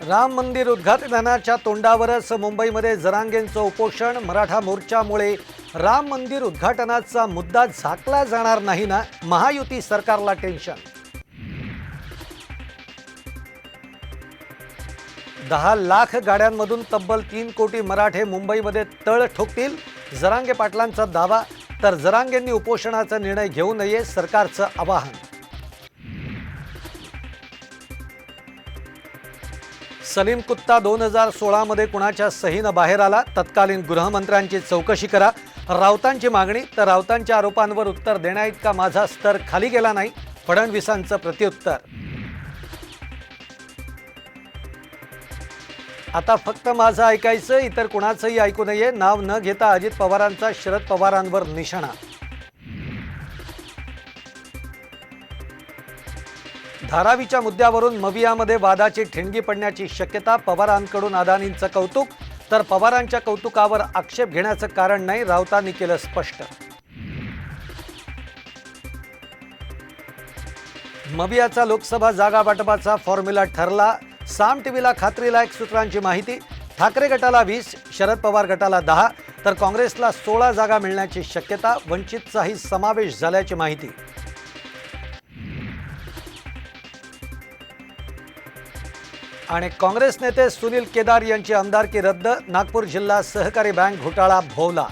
राम मंदिर उद्घाटनाच्या तोंडावरच मुंबईमध्ये जरांगेंचं उपोषण मराठा मोर्चामुळे. राम मंदिर उद्घाटनाचा मुद्दा झाकला जाणार नाही ना? महायुती सरकारला टेन्शन. दहा लाख गाड्यांमधून तब्बल तीन कोटी मराठे मुंबईमध्ये तळ ठोकतील? जरांगे पाटलांचा दावा तर जरांगेंनी उपोषणाचा निर्णय घेऊ नये सरकारचं आवाहन. सलीम कुत्ता दोन हजार सोळामध्ये कुणाच्या सहीनं बाहेर आला? तत्कालीन गृहमंत्र्यांची चौकशी करा. राऊतांची मागणी तर राऊतांच्या आरोपांवर उत्तर देण्याइतका माझा स्तर खाली गेला नाही. फडणवीसांचं प्रत्युत्तर. आता फक्त माझं ऐकायचं इतर कुणाचंही ऐकू नये. नाव न घेता अजित पवारांचा शरद पवारांवर निशाणा. धारावीच्या मुद्द्यावरून मवियामध्ये वादाची ठिणगी पडण्याची शक्यता पवारांकडून अदानींचं कौतुक तर पवारांच्या कौतुकावर आक्षेप घेण्याचं कारण नाही राऊतांनी केलं स्पष्ट. मवियाचा लोकसभा जागा वाटपाचा फॉर्म्युला ठरला. साम टीव्हीला खात्रीलायक सूत्रांची माहिती ठाकरे गटाला वीस शरद पवार गटाला दहा तर काँग्रेसला सोळा जागा मिळण्याची शक्यता वंचितचाही समावेश झाल्याची माहिती. आणि काँग्रेस नेते सुनील केदार यांची आमदारकी रद्द नागपूर जिल्हा सहकारी बँक घोटाळा भोवला.